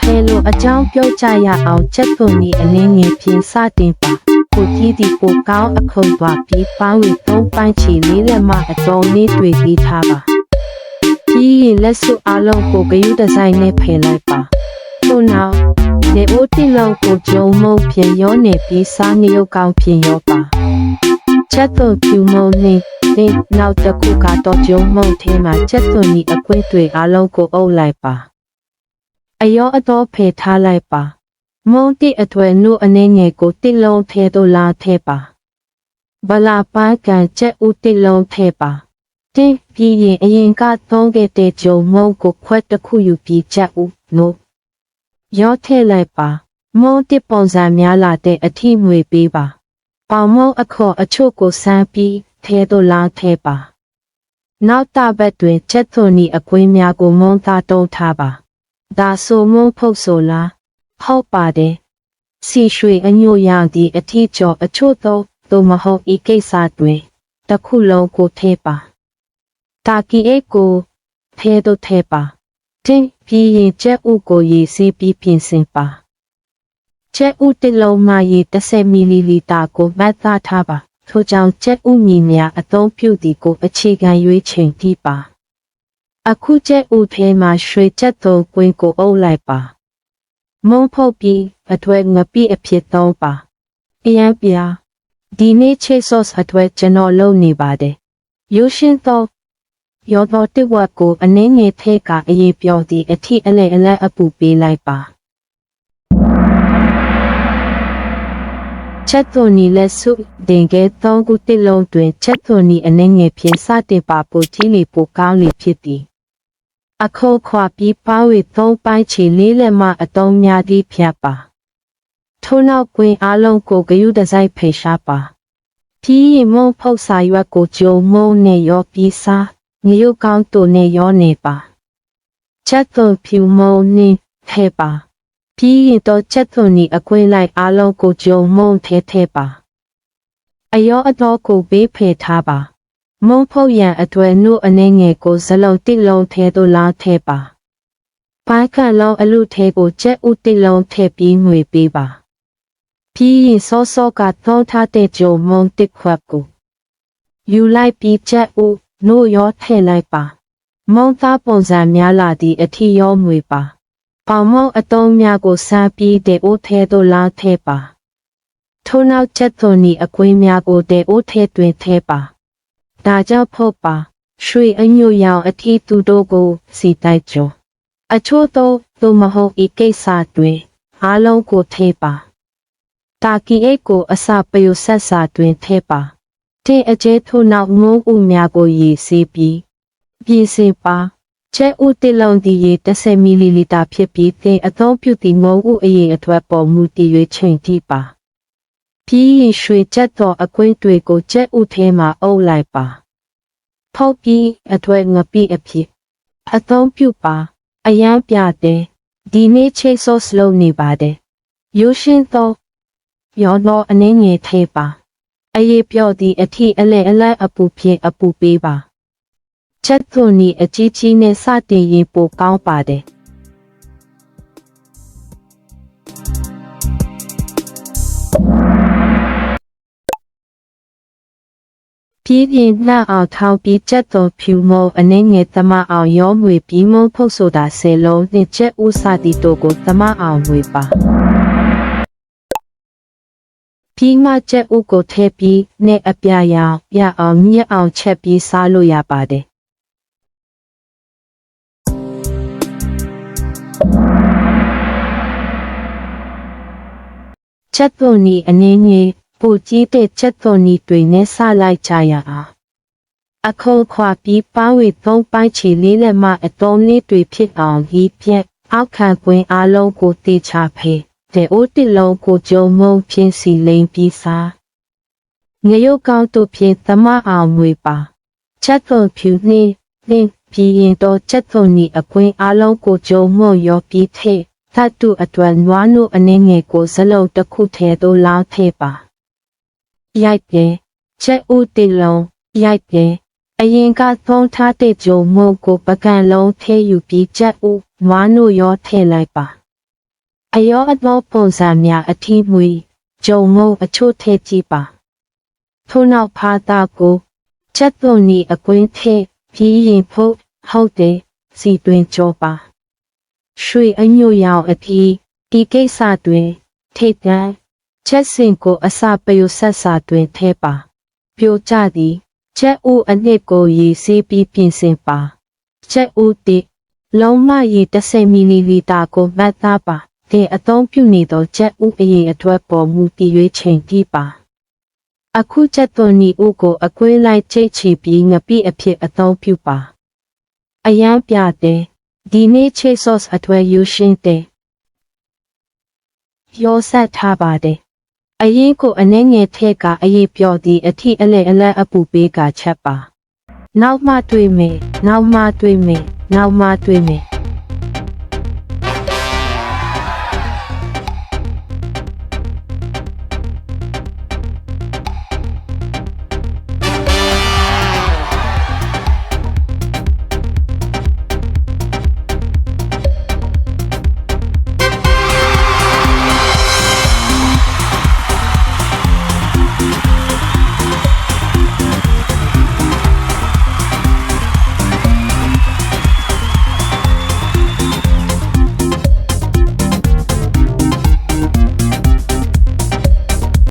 ဖဲလို့အကြောင်းပြောကြရအောင်ချက်သွန်ဤအနေငယ်ဖြင့်စတင်ပါကိုကြီးဒီကိုကောင်းအခုံသွားပြီးပန်းဝီသုံးပိုင်းချီလေးလက်မအတော်လေးတွေ့ပြီးထားပါပြီးရင်လက်စွပ်အလုံးကိုဂယုဒီဇိုင်းနဲ့ဖယ်လိုက်ပါထို့နောက်နေအိုတိလောက်ကိုဂျုံမုံဖြင့်ရောနေပြီးစားငရုတ်ကောင်းဖြင့်ရောပါချက်သွန်ဖြူမုံနဲ့ဒီနောက်တစ်ခုကတော့ဂျုံမုံထဲမှာချက်သွန်ဤအကွင်းတွေအလုံးကိုအုပ်လိုက်ပါ အယောအတော်ဖယ်ထားလိုက်ပါမုံတိအထွယ်နုအနေငယ်ကိုတိလုံးထဲသို့လာထဲပါဗလာပန်းကန်ချက်ဦးတိလုံးထဲပါတင်းပြီးရင်အရင်ကသုံးခဲ့တဲ့ဂျုံမုံကိုခွက်တစ်ခုယူပြီးချက်ဦးနို့ရောထဲလိုက်ပါမုံတိပုံစံများလာတဲ့အထီးငွေပေးပါပေါင်မုံအခေါ်အချို့ကိုစမ်းပြီးထဲသို့လာထဲပါနောက်တပတ်တွင်ချက်သွန်ဤအကွင်းများကိုမုံသားတုံးထားပါ ဒါဆိုမုံဖုတ်ဆိုလားဟုတ်ပါတယ်စီရွှေအညို့ရသည့်အထီးကျော်အချို့သောသို့မဟုတ်ဤကိစ္စတွင်တစ်ခုလုံးကိုထဲပါတာကီအိတ်ကိုထဲသို့ထဲပါတင်းပြီးရင်ကျက်ဥကိုရေစီးပြီးပြင်ဆင်ပါကျက်ဥတစ်လုံးမှရေ30မီလီလီတာကိုမှတ်သားထားပါထို့ကြောင့်ကျက်ဥမြည်များအသုံးပြုသည်ကိုအခြေခံရွေးချိန်ပြီးပါ အခုကျက်ဦးထဲမှာရွှေချက်သုံးကွင်းကိုအုပ်လိုက်ပါ မုံဖုတ်ပြီးအထွဲငပိအဖြစ်သုံးပါအရန်ပြာဒီနေ့ချေဆော့စ်အထွဲကျွန်တော်လုပ်နေပါတယ်ရိုးရှင်းသောရောတော်တစ်ဝက်ကိုအနည်းငယ်ထဲကအရေးပြောသည့်အထီအလဲအလဲအပူပေးလိုက်ပါချက်သွန်နီလက်စုတင်ကဲသုံးခုတစ်လုံးတွင်ချက်သွန်နီအနှဲငယ်ဖြင့်စတင်ပါပိုကြီးလီပိုကောင်းလီဖြစ်သည် အခုခွာပြီးပါဝေသုံးပိုင်းချီလေးလက်မအတုံးများသည့်ဖြတ်ပါထို့နောက်ကွင်းအလုံးကိုဂယုတစိုက်ဖေရှားပါပြီးရင်မုံဖုတ်စာရွက်ကိုဂျုံမုံနဲ့ရောပြီးစားငရုတ်ကောင်းတို့နဲ့ရောနေပါချက်သွန်ဖြူမုံနဲ့ထဲပါပြီးရင်တော့ချက်သွန်ဤအကွင်းလိုက်အလုံးကိုဂျုံမုံထဲထဲပါအယောအတော်ကိုဘေးဖယ်ထားပါ မုံဖုတ်ရန်အတွယ်နှုတ်အနေငယ်ကိုဇလုံးတိလုံးထဲသို့လာထဲပါ။ပိုင်းခန့်လုံးအလူထဲကိုကြက်ဥတိလုံးထဲပြီးငွေပေးပါ။ပြီးရင်စောစောကသုံးထားတဲ့ဂျုံမုံတစ်ခွက်ကိုယူလိုက်ပြီးကြက်ဥနှုတ်ရောထဲလိုက်ပါ။မုံသားပုံစံများလာသည့်အထီရောငွေပါ။ပေါင်မုံအတုံးများကိုစားပြီးတဲ့အိုးထဲသို့လာထဲပါ။ထို့နောက်ချက်သွန်ဤအကွင်းများကိုတဲ့အိုးထဲတွင်ထဲပါ။ ဒါကြောင့်ဖို့ပါရွှေအညိုရောင်အထီးသူတို့ကိုစီတိုက်ကြအချို့သောသို့မဟုတ်ဤကိစ္စတွင်အားလုံးကိုထေပါတာကီအိတ်ကိုအစာပယုဆက်စာတွင်ထဲပါတင်းအကျဲထို့နောက်ငုံဥများကိုရေစေးပြီးပြင်စင်ပါကျဲဥတစ်လုံးဒီရေ30မီလီလီတာဖြစ်ပြီးသင်အသုံးပြုသည့်ငုံဥအရေအထွတ်ပေါ်မူတည်၍ချိန်ထိပါ ပြီးရင်ရွှေချက်တော်အကွင်းတွေကိုကျက်ဥထဲမှာအုပ်လိုက်ပါဖောက်ပြီးအထွဲငပိအဖြစ်အသုံးပြုပါအယမ်းပြတဲ့ဒီနေ့ချိတ်ဆော့စလုံးနေပါတယ်ရိုးရှင်းသောရောတော့အနှင်းငယ်ထဲပါအရေးပြော့သည့်အထီအလဲအလဲအပူဖြင့်အပူပေးပါချက်သွန်နီအကြီးကြီးနဲ့စတင်ရင်ပိုကောင်းပါတယ် ပြည်ပြင်းနှံ့အောင်ထောင်းပြီးချက်တော်ဖြူမုံအနှင်းငယ်သမအောင်ရောငွေပြီးမုံဖုတ်ဆိုတာဆယ်လုံးနှင့်ချက်ဥစသည်တို့ကိုသမအောင်ငွေပါပြီးမှချက်ဥကိုထည့်ပြီးနဲ့အပြာရောင်ပြအောင်မြက်အောင်ချက်ပြီးစားလို့ရပါတယ်ချက်သွန်နီအနည်းငယ် ပူကြီးတဲ့ချက်သွန်နီတွေနဲ့ဆလိုက်ကြရအောင်အခုခွာပြီးပန်းဝေသုံးပိုင်းချီလေးလက်မအတုံးလေးတွေဖြစ်အောင်ဒီပြက်အောက်ခံကွင်းအလုံးကိုတေချဖေးတဲ့အိုးတစ်လုံးကိုကြုံမုံဖြင်းစီလိမ်ပြီးစားငရုတ်ကောင်းတို့ဖြင့်သမအောင်မွေပါချက်သွန်ဖြူနှင်းနှင်းပြီးရင်တော့ချက်သွန်နီအကွင်းအလုံးကိုကြုံမုံရောပြီးထေသတ်တူအတွက်နွားနုအနေငယ်ကိုဇလုံးတစ်ခုထဲသို့လောင်းထေပါ ရိုက်ပြဲချက်ဦးတစ်လုံးရိုက်ပြဲအရင်ကသုံးထားတဲ့ဂျုံမုံကိုပကံလုံးထဲယူပြီးချက်ဦးနွားနုရောထဲလိုက်ပါအယောအသောပုံစံများအထီးမွေဂျုံငုံအချို့ထည့်ကြည့်ပါထို့နောက်ဖာတာကိုချက်သွန်နီအကွင်းထည့်ပြီးရင်ဖုတ်ဟုတ်တယ်စီတွင်ကြောပါရွှေအညိုရောင်အထီးဒီကိစ္စတွင်ထိတ်တန်း ချက်စင်ကိုအစာပယုဆက်စာတွင်ထဲပါပြိုကျသည်ချက်ဦးအနှစ်ကိုရေဆေးပြီးပြင်ဆင်ပါချက်ဦးတိလုံးမရေ30မီလီလီတာကိုမှတ်သားပါတဲ့အသုံးပြုနေသောချက်ဦးအရေအတွက်ပေါ်မူတည်၍ချိန်ကြည့်ပါအခုချက်သွန်နီဦးကိုအကွင်းလိုက်ချိတ်ချီပြီးငပိအဖြစ်အသုံးပြုပါအယမ်းပြတဲ့ဒီနေ့ချိတ်ဆော့စ်အထွဲယူရှင်းတဲ့ရောဆက်ထားပါတယ် အရင်ကိုအနှဲငယ်ထဲကအရေးပြောသည်အထိအလဲအလဲအပူပေးကချက်ပါနောက်မှတွေ့မယ်နောက်မှတွေ့မယ်နောက်မှတွေ့မယ်